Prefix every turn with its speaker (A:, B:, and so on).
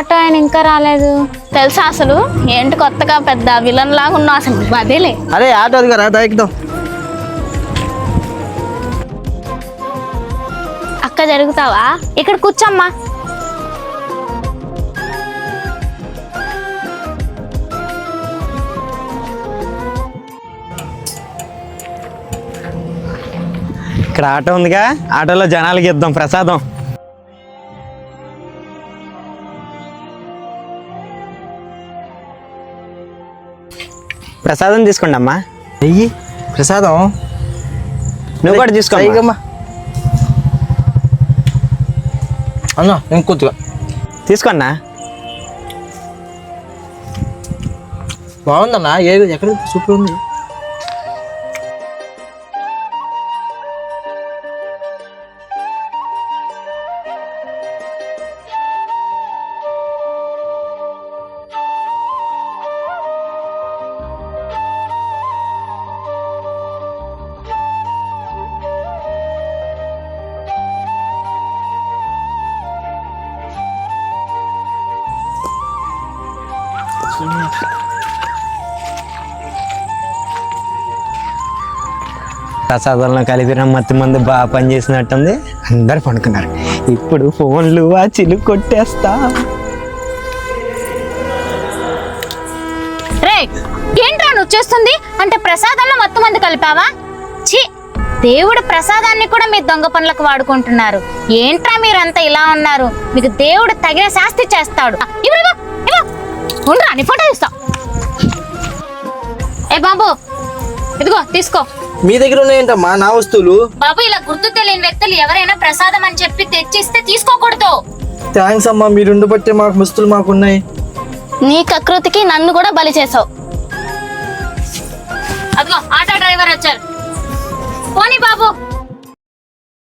A: Auto ఆయన ఇంకా రాలేదు.
B: తెలుసా అసలు? ఏంటి కొత్తగా పెద్ద విలన్ లాగా ఉన్నావు అసలు? అదేలే.
C: అరే ఆటో అది కదా
B: అక్క జరుగుతావా? ఇక్కడ కూర్చోమ్మా.
D: ఇక్కడ ఆటో ఉందిగా? ఆటోలో జనాలకి ఇద్దాం ప్రసాదం. ప్రసాదం తీసుకోండి అమ్మా.
C: వెయ్యి ప్రసాదం?
D: నువ్వు కూడా తీసుకో అమ్మా.
C: అన్న ఇంకొద్దిగా
D: తీసుకోన్నా
C: బాగుందన్నా ఏ ఎక్కడ? సూపర్ ఉంది.
D: ప్రసాదంలో కలిపిన మత్తి మంది బాగా పనిచేసినట్టుంది. అందరు పడుకున్నారు. ఇప్పుడు ఫోన్లు వాచిలు కొట్టేస్తా.
B: రే ఏంట్రా నువ్వు చేస్తుంది? అంటే ప్రసాదంలో మొత్తం మంది కలిపావా? ఛీ దేవుడు ప్రసాదాన్ని కూడా మీ దొంగ పనులకు వాడుకుంటున్నారు. ఏంట్రా మీరంతా ఇలా ఉన్నారు? మీకు దేవుడు తగిన శాస్తి చేస్తాడు. ఇవ్వు, ఉండురా, నీ ఫోటో తీస్తా. ఏ బాబు ఇదిగో తీసుకో.
C: మీ దగ్గర ఉన్నాయంటమ్మా నా వస్తువులు.
B: బాబు ఇలా గుర్తు తెలియని వ్యక్తులు ఎవరైనా ప్రసాదం అని చెప్పి తెచ్చిస్తే తీసుకోకూడదు.
C: థ్యాంక్స్ అమ్మా మీరు ఉండబట్టే మాకు వస్తువులు మాకున్నాయి.
B: నీ కకృతికి నన్ను కూడా బలి చేసావు. అదిగో ఆటో డ్రైవర్ వచ్చారు. పోనీ బాబు.